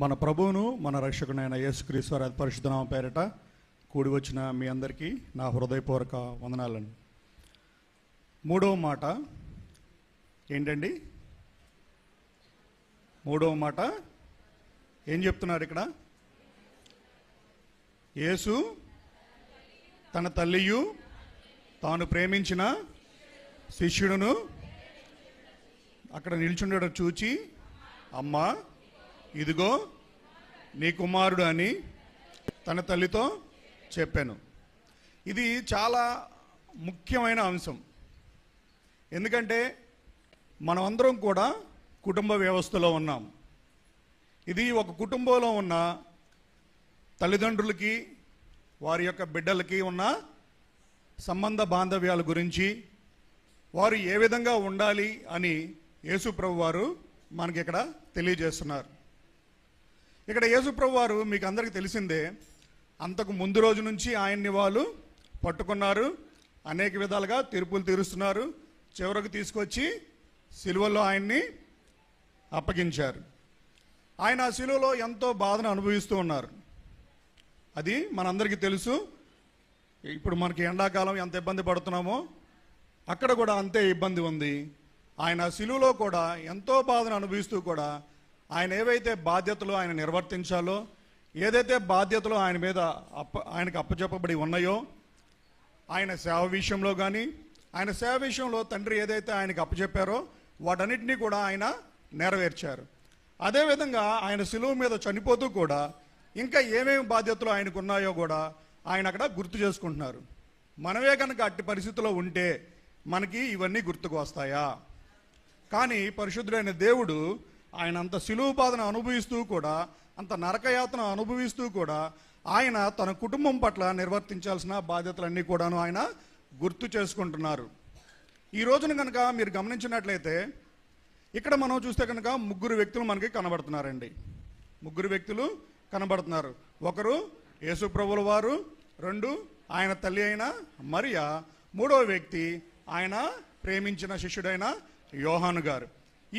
మన ప్రభువును మన రక్షకునైన యేసుక్రీశ్వర పరిశుద్ధనామ పేరిట కూడి వచ్చిన మీ అందరికీ నా హృదయపూర్వక వందనాలండి. మూడవ మాట ఏంటండి? మూడవ మాట ఏం చెప్తున్నారు ఇక్కడ? యేసు తన తల్లియు తాను ప్రేమించిన శిష్యుడును అక్కడ నిల్చుండడం చూచి అమ్మా ఇదిగో నీ కుమారుడు అని తన తల్లితో చెప్పాను. ఇది చాలా ముఖ్యమైన అంశం. ఎందుకంటే మనమందరం కూడా కుటుంబ వ్యవస్థలో ఉన్నాం. ఇది ఒక కుటుంబంలో ఉన్న తల్లిదండ్రులకి వారి యొక్క బిడ్డలకి ఉన్న సంబంధ బాంధవ్యాల గురించి వారు ఏ విధంగా ఉండాలి అని యేసు ప్రభు వారు మనకి ఇక్కడ తెలియజేస్తున్నారు. ఇక్కడ యేసుప్రభు వారు మీకు అందరికీ తెలిసిందే అంతకు ముందు రోజు నుంచి ఆయన్ని వాళ్ళు పట్టుకున్నారు అనేక విధాలుగా తీర్పులు తీరుస్తున్నారు చివరకు తీసుకొచ్చి సిలువలో ఆయన్ని అప్పగించారు. ఆయన ఆ సిలువలో ఎంతో బాధను అనుభవిస్తూ ఉన్నారు. అది మనందరికీ తెలుసు. ఇప్పుడు మనకి ఎండాకాలం ఎంత ఇబ్బంది పడుతున్నామో అక్కడ కూడా అంతే ఇబ్బంది ఉంది. ఆయన సిలువలో కూడా ఎంతో బాధను అనుభవిస్తూ కూడా ఆయన ఏవైతే బాధ్యతలు ఆయన నిర్వర్తించాలో ఏదైతే బాధ్యతలు ఆయన మీద అప్ప ఆయనకు అప్పచెప్పబడి ఉన్నాయో ఆయన సేవ విషయంలో కానీ ఆయన సేవ విషయంలో తండ్రి ఏదైతే ఆయనకు అప్పచెప్పారో వాటన్నిటినీ కూడా ఆయన నెరవేర్చారు. అదేవిధంగా ఆయన సిలువ మీద చనిపోతూ కూడా ఇంకా ఏమేమి బాధ్యతలు ఆయనకు ఉన్నాయో కూడా ఆయన అక్కడ గుర్తు చేసుకుంటున్నారు. మనమే కనుక అట్టి పరిస్థితిలో ఉంటే మనకి ఇవన్నీ గుర్తుకు వస్తాయా? కానీ పరిశుద్ధుడైన దేవుడు ఆయన అంత సిలువు బాధను అనుభవిస్తూ కూడా అంత నరకయాతన అనుభవిస్తూ కూడా ఆయన తన కుటుంబం పట్ల నిర్వర్తించాల్సిన బాధ్యతలన్నీ కూడాను ఆయన గుర్తు చేసుకుంటున్నారు. ఈ రోజున కనుక మీరు గమనించినట్లయితే ఇక్కడ మనం చూస్తే కనుక ముగ్గురు వ్యక్తులు మనకి కనబడుతున్నారండి. ముగ్గురు వ్యక్తులు కనబడుతున్నారు. ఒకరు యేసుప్రభుల వారు రెండు ఆయన తల్లి అయిన మరియా మూడవ వ్యక్తి ఆయన ప్రేమించిన శిష్యుడైన యోహాను గారు.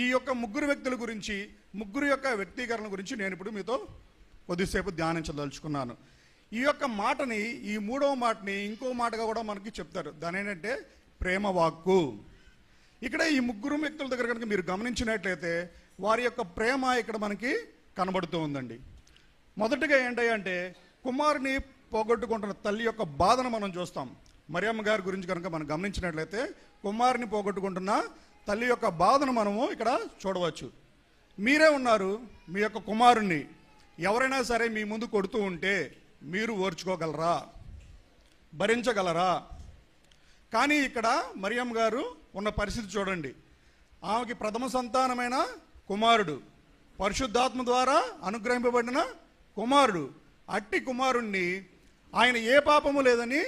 ఈ యొక్క ముగ్గురు వ్యక్తుల గురించి ముగ్గురు యొక్క వ్యక్తీకరణ గురించి నేను ఇప్పుడు మీతో కొద్దిసేపు ధ్యానించదలుచుకున్నాను. ఈ యొక్క మాటని ఈ మూడవ మాటని ఇంకో మాటగా కూడా మనకి చెప్తారు. దాని ఏంటంటే ప్రేమ వాక్కు. ఇక్కడ ఈ ముగ్గురు వ్యక్తుల దగ్గర కనుక మీరు గమనించినట్లయితే వారి యొక్క ప్రేమ ఇక్కడ మనకి కనబడుతూ ఉందండి. మొదటిగా ఏంటంటే కుమారుని పోగొట్టుకుంటున్న తల్లి యొక్క బాధను మనం చూస్తాం. మరియమ్మ గారి గురించి కనుక మనం గమనించినట్లయితే కుమారుని పోగొట్టుకుంటున్న తల్లి యొక్క బాధను మనము ఇక్కడ చూడవచ్చు. మీరే ఉన్నారు మీ యొక్క కుమారుణ్ణి. ఎవరైనా సరే మీ ముందు కొడుతూ ఉంటే మీరు ఓర్చుకోగలరా? భరించగలరా? కానీ ఇక్కడ మరియం గారు ఉన్న పరిస్థితి చూడండి. ఆమెకి ప్రథమ సంతానమైన కుమారుడు. పరిశుద్ధాత్మ ద్వారా అనుగ్రహింపబడిన కుమారుడు. అట్టి కుమారుణ్ణి. ఆయన ఏ పాపము లేదని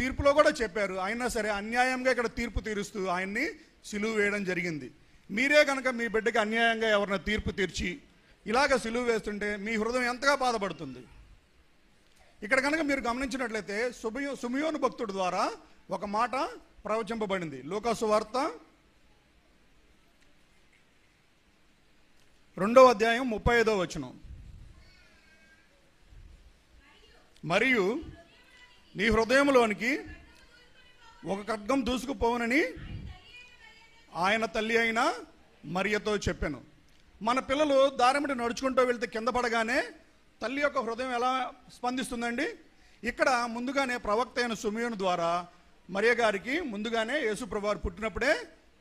తీర్పులో కూడా చెప్పారు. అయినా సరే అన్యాయంగా ఇక్కడ తీర్పు తీరుస్తూ ఆయన్ని సిలువు వేయడం జరిగింది. మీరే కనుక మీ బిడ్డకి అన్యాయంగా ఎవరిన తీర్పు తీర్చి ఇలాగ సిలువు వేస్తుంటే మీ హృదయం ఎంతగా బాధపడుతుంది? ఇక్కడ కనుక మీరు గమనించినట్లయితే సుమయో సుమయోను భక్తుడి ద్వారా ఒక మాట ప్రవచింపబడింది. లోకాసు వార్త రెండవ అధ్యాయం ముప్పై ఐదో వచనం. మరియు నీ హృదయంలోనికి ఒక ఖడ్గం దూసుకుపోవనని ఆయన తల్లి అయిన మరియతో చెప్పాను. మన పిల్లలు దారిమిటి నడుచుకుంటూ వెళ్తే కింద పడగానే తల్లి యొక్క హృదయం ఎలా స్పందిస్తుందండి? ఇక్కడ ముందుగానే ప్రవక్త అయిన సుమయోను ద్వారా మరియ గారికి ముందుగానే యేసుప్రభు వారు పుట్టినప్పుడే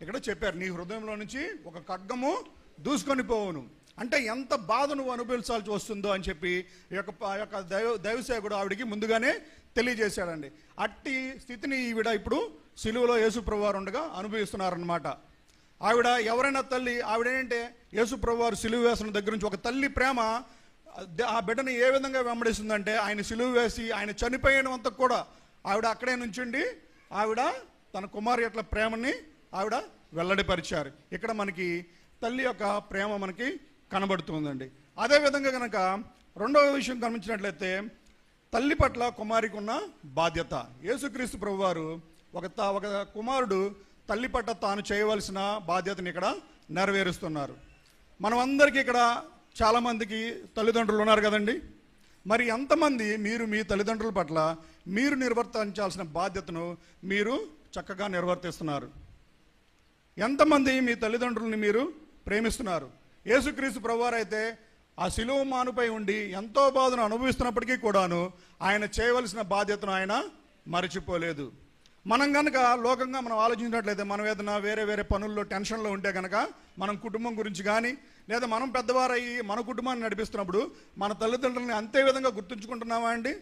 ఇక్కడ చెప్పారు నీ హృదయంలో నుంచి ఒక ఖడ్గము దూసుకొని పోవును. అంటే ఎంత బాధ నువ్వు అనుభవించాల్సి వస్తుందో అని చెప్పి ఈ యొక్క యొక్క దైవ దైవసేవకుడు ఆవిడికి ముందుగానే తెలియజేశాడండి. అట్టి స్థితిని ఈవిడ ఇప్పుడు సిలువలో యేసుప్రభువారు ఉండగా అనుభవిస్తున్నారనమాట ఆవిడ ఎవరైనా తల్లి ఆవిడ ఏంటంటే యేసుప్రభు సిలువ వేసిన దగ్గర నుంచి ఒక తల్లి ప్రేమ ఆ బిడ్డని ఏ విధంగా వెంబడిస్తుందంటే ఆయన సిలువ వేసి ఆయన చనిపోయినంత కూడా ఆవిడ అక్కడే నుంచుండి ఆవిడ తన కుమారు యొక్క ప్రేమని ఆవిడ వెల్లడిపరిచారు. ఇక్కడ మనకి తల్లి యొక్క ప్రేమ మనకి కనబడుతుందండి. అదేవిధంగా కనుక రెండవ విషయం గమనించినట్లయితే తల్లి పట్ల కుమారికి ఉన్న బాధ్యత. యేసుక్రీస్తు ప్రభువారు ఒక తా- ఒక కుమారుడు తల్లి పట్ల తాను చేయవలసిన బాధ్యతని ఇక్కడ నెరవేరుస్తున్నారు. మనమందరికీ ఇక్కడ చాలామందికి తల్లిదండ్రులు ఉన్నారు కదండి. మరి ఎంతమంది మీరు మీ తల్లిదండ్రుల పట్ల మీరు నిర్వర్తించాల్సిన బాధ్యతను మీరు చక్కగా నిర్వర్తిస్తున్నారు? ఎంతమంది మీ తల్లిదండ్రుల్ని మీరు ప్రేమిస్తున్నారు? యేసుక్రీస్తు ప్రభువారైతే ఆ శిలువ మానుపై ఉండి ఎంతో బాధను అనుభవిస్తున్నప్పటికీ కూడాను ఆయన చేయవలసిన బాధ్యతను ఆయన మరచిపోలేదు. మనం కనుక లోకంగా మనం ఆలోచించినట్లయితే మనం ఏదైనా వేరే వేరే పనుల్లో టెన్షన్లో ఉంటే కనుక మనం కుటుంబం గురించి కానీ లేదా మనం పెద్దవారయ్యి మన కుటుంబాన్ని నడిపిస్తున్నప్పుడు మన తల్లిదండ్రులని అంతే విధంగా గుర్తుంచుకుంటున్నామా అండి?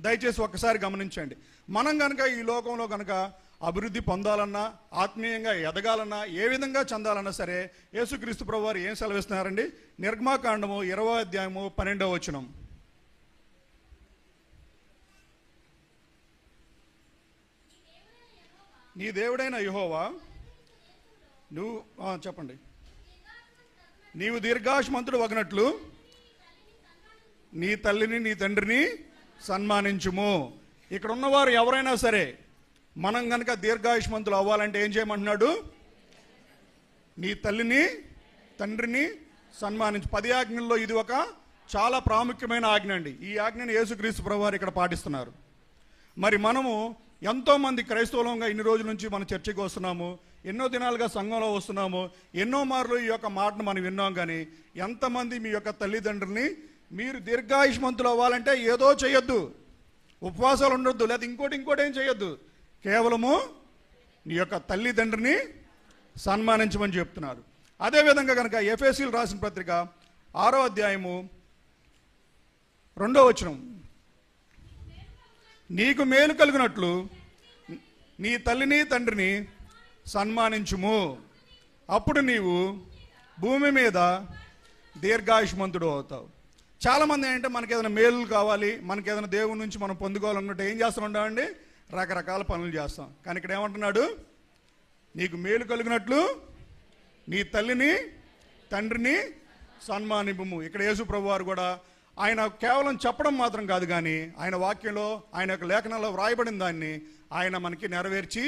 దయచేసి ఒక్కసారి గమనించండి. మనం కనుక ఈ లోకంలో కనుక అభివృద్ధి పొందాలన్నా ఆత్మీయంగా ఎదగాలన్నా ఏ విధంగా చెందాలన్నా సరే యేసుక్రీస్తు ప్రభు వారు ఏం సెలవిస్తున్నారండి? నిర్మాకాండము ఇరవై అధ్యాయము పన్నెండవ వచనం. నీ దేవుడైన యహోవా నువ్వు చెప్పండి. నీవు దీర్ఘాశమంతుడు వగినట్లు నీ తల్లిని నీ తండ్రిని సన్మానించుము. ఇక్కడ ఉన్నవారు ఎవరైనా సరే మనం కనుక దీర్ఘాయుష్మంతులు అవ్వాలంటే ఏం చేయమంటున్నాడు? నీ తల్లిని తండ్రిని సన్మానించు. పది ఆజ్ఞల్లో ఇది ఒక చాలా ప్రాముఖ్యమైన ఆజ్ఞ అండి. ఈ ఆజ్ఞని యేసుక్రీస్తు ప్రభువారు ఇక్కడ పాటిస్తున్నారు. మరి మనము ఎంతోమంది క్రైస్తవులంగా ఇన్ని రోజుల నుంచి మన చర్చకి వస్తున్నాము ఎన్నో దినాలుగా సంఘంలో వస్తున్నాము ఎన్నో మార్లు ఈ యొక్క మాటను మనం విన్నాం కానీ ఎంతమంది మీ యొక్క తల్లిదండ్రుల్ని మీరు దీర్ఘాయుష్మంతులు అవ్వాలంటే ఏదో చేయొద్దు. ఉపవాసాలు ఉండొద్దు లేదా ఇంకోటి ఇంకోటి ఏం చేయొద్దు. కేవలము నీ యొక్క తల్లిదండ్రిని సన్మానించమని చెప్తున్నారు. అదేవిధంగా కనుక ఎఫ్ఎస్సీలు రాసిన పత్రిక ఆరో అధ్యాయము రెండో వచనం. నీకు మేలు కలిగినట్లు నీ తల్లిని తండ్రిని సన్మానించుము. అప్పుడు నీవు భూమి మీద దీర్ఘాయుష్మంతుడు అవుతావు. చాలామంది ఏంటంటే మనకి ఏదైనా మేలు కావాలి మనకి ఏదైనా దేవుడి నుంచి మనం పొందుకోవాలన్నట్టు ఏం చేస్తూ ఉంటామండి రకరకాల పనులు చేస్తాం. కానీ ఇక్కడ ఏమంటున్నాడు? నీకు మేలు కలిగినట్లు నీ తల్లిని తండ్రిని సన్మానింపుము. ఇక్కడ యేసు ప్రభు వారు కూడా ఆయన కేవలం చెప్పడం మాత్రం కాదు కానీ ఆయన వాక్యంలో ఆయన యొక్క లేఖనంలో వ్రాయబడిన దాన్ని ఆయన మనకి నెరవేర్చి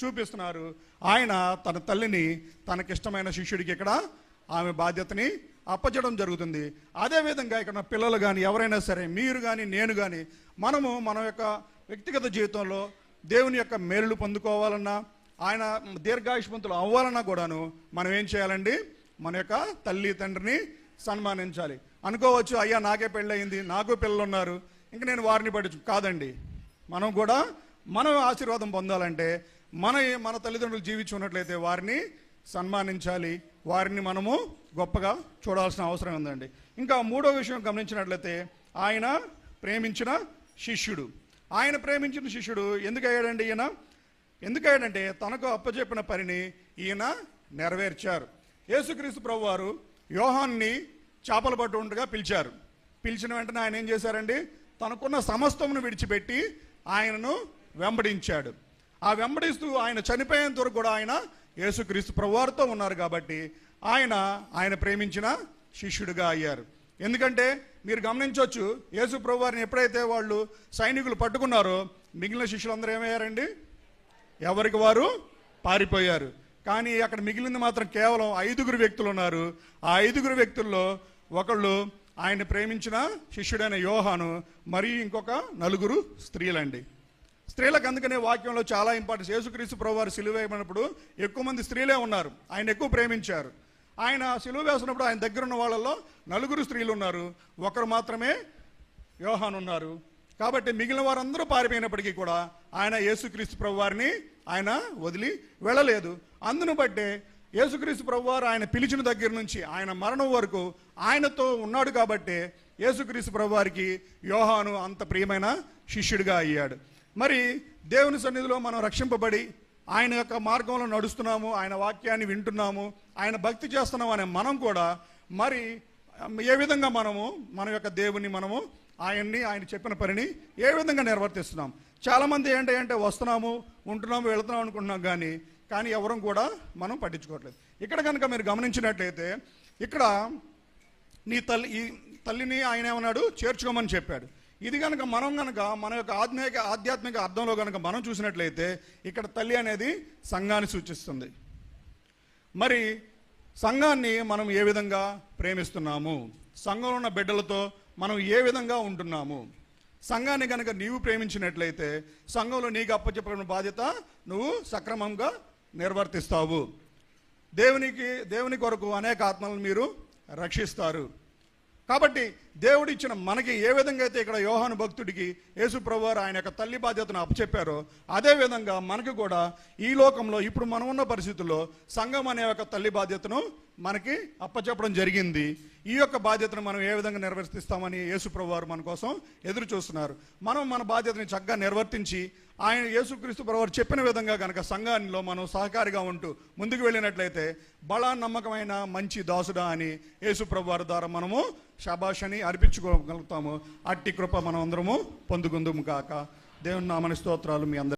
చూపిస్తున్నారు. ఆయన తన తల్లిని తనకిష్టమైన శిష్యుడికి ఇక్కడ ఆమె బాధ్యతని అప్పచడం జరుగుతుంది. అదేవిధంగా ఇక్కడ పిల్లలు కానీ ఎవరైనా సరే మీరు కానీ నేను కానీ మనము మన యొక్క వ్యక్తిగత జీవితంలో దేవుని యొక్క మేలులు పొందుకోవాలన్నా ఆయన దీర్ఘాయుష్మంతులు అవ్వాలన్నా కూడాను మనం ఏం చేయాలండి? మన యొక్క తల్లి తండ్రిని సన్మానించాలి. అనుకోవచ్చు అయ్యా నాకే పెళ్ళయింది నాకు పిల్లలు ఉన్నారు ఇంక నేను వారిని పట్టి కాదండి. మనం కూడా మనం ఆశీర్వాదం పొందాలంటే మన మన తల్లిదండ్రులు జీవించి ఉన్నట్లయితే వారిని సన్మానించాలి వారిని మనము గొప్పగా చూడాల్సిన అవసరం ఉందండి. ఇంకా మూడో విషయం గమనించినట్లయితే ఆయన ప్రేమించిన శిష్యుడు. ఆయన ప్రేమించిన శిష్యుడు ఎందుకు అయ్యాడండి ఈయన? ఎందుకు అయ్యాడంటే తనకు అప్పచెప్పిన పనిని ఈయన నెరవేర్చారు. యేసుక్రీస్తు ప్రభు వారు యోహాన్ని చేపలు పట్టు ఉండగా పిలిచారు. పిలిచిన వెంటనే ఆయన ఏం చేశారండి? తనకున్న సమస్తమును విడిచిపెట్టి ఆయనను వెంబడించాడు. ఆ వెంబడిస్తూ ఆయన చనిపోయేంత వరకు కూడా ఆయన యేసుక్రీస్తు ప్రభువారితో ఉన్నారు కాబట్టి ఆయన ఆయన ప్రేమించిన శిష్యుడిగా అయ్యారు. ఎందుకంటే మీరు గమనించవచ్చు యేసు ప్రభువారిని ఎప్పుడైతే వాళ్ళు సైనికులు పట్టుకున్నారో మిగిలిన శిష్యులందరూ ఏమయ్యారండి? ఎవరికి వారు? పారిపోయారు. కానీ అక్కడ మిగిలింది మాత్రం కేవలం ఐదుగురు వ్యక్తులు ఉన్నారు. ఆ ఐదుగురు వ్యక్తుల్లో ఒకళ్ళు ఆయన ప్రేమించిన శిష్యుడైన యోహాను మరియు ఇంకొక నలుగురు స్త్రీలండి. స్త్రీలకు అందుకనే వాక్యంలో చాలా ఇంపార్టెన్స్. యేసుక్రీస్తు ప్రభు వారు సిలువ ఎక్కువ మంది స్త్రీలే ఉన్నారు. ఆయన ఎక్కువ ప్రేమించారు. ఆయన సిలువ వేసినప్పుడు ఆయన దగ్గర ఉన్న వాళ్ళలో నలుగురు స్త్రీలు ఉన్నారు. ఒకరు మాత్రమే యోహాన్ ఉన్నారు. కాబట్టి మిగిలిన వారందరూ పారిపోయినప్పటికీ కూడా ఆయన యేసుక్రీస్తు ప్రభు వారిని ఆయన వదిలి వెళ్ళలేదు. అందును బట్టే యేసుక్రీస్తు ప్రభు వారు ఆయన పిలిచిన దగ్గర నుంచి ఆయన మరణం వరకు ఆయనతో ఉన్నాడు కాబట్టే యేసుక్రీస్తు ప్రభు వారికి యోహాను అంత ప్రియమైన శిష్యుడిగా అయ్యాడు. మరి దేవుని సన్నిధిలో మనం రక్షింపబడి ఆయన యొక్క మార్గంలో నడుస్తున్నాము ఆయన వాక్యాన్ని వింటున్నాము ఆయన భక్తి చేస్తున్నాము అనే మనం కూడా మరి ఏ విధంగా మనము మన యొక్క దేవుని మనము ఆయన్ని ఆయన చెప్పిన పనిని ఏ విధంగా నిర్వర్తిస్తున్నాం? చాలామంది ఏంటి అంటే వస్తున్నాము ఉంటున్నాము వెళుతున్నాం అనుకుంటున్నాం కానీ కానీ ఎవరం కూడా మనం పట్టించుకోవట్లేదు. ఇక్కడ కనుక మీరు గమనించినట్లయితే ఇక్కడ నీ తల్లి ఈ తల్లిని ఆయన ఏమన్నాడు? చేర్చుకోమని చెప్పాడు. ఇది కనుక మనం కనుక మన యొక్క ఆధ్యాత్మిక ఆధ్యాత్మిక అర్థంలో కనుక మనం చూసినట్లయితే ఇక్కడ తల్లి అనేది సంఘాన్ని సూచిస్తుంది. మరి సంఘాన్ని మనం ఏ విధంగా ప్రేమిస్తున్నాము? సంఘంలో ఉన్న బిడ్డలతో మనం ఏ విధంగా ఉంటున్నాము? సంఘాన్ని కనుక నీవు ప్రేమించినట్లయితే సంఘంలో నీకు అప్పచెప్పబడిన బాధ్యత నువ్వు సక్రమంగా నిర్వర్తిస్తావు. దేవునికి దేవుని కొరకు అనేక ఆత్మలను మీరు రక్షిస్తారు. కాబట్టి దేవుడు ఇచ్చిన మనకి ఏ విధంగా అయితే ఇక్కడ యోహాను భక్తుడికి యేసు ప్రభువారు ఆయన యొక్క తల్లి బాధ్యతను అప్పచెప్పారో అదే విధంగా మనకు కూడా ఈ లోకంలో ఇప్పుడు మనం ఉన్న పరిస్థితుల్లో సంఘం అనే ఒక తల్లి బాధ్యతను మనకి అప్పచెప్పడం జరిగింది. ఈ యొక్క బాధ్యతను మనం ఏ విధంగా నిర్వర్తిస్తామని యేసుప్రభు వారు మన కోసం ఎదురు చూస్తున్నారు. మనం మన బాధ్యతని చక్కగా నిర్వర్తించి ఆయన యేసుక్రీస్తు ప్రభువారు చెప్పిన విధంగా కనుక సంఘానిలో మనం సహకారిగా ఉంటూ ముందుకు వెళ్ళినట్లయితే బలా నమ్మకమైన మంచి దాసుడా అని యేసుప్రభు వారి ద్వారా మనము శబాషని అర్పించుకోగలుగుతాము. అట్టి కృప మనం అందరము పొందుకుందుము కాక దేవుని నామని స్తోత్రాలు మీ అందరూ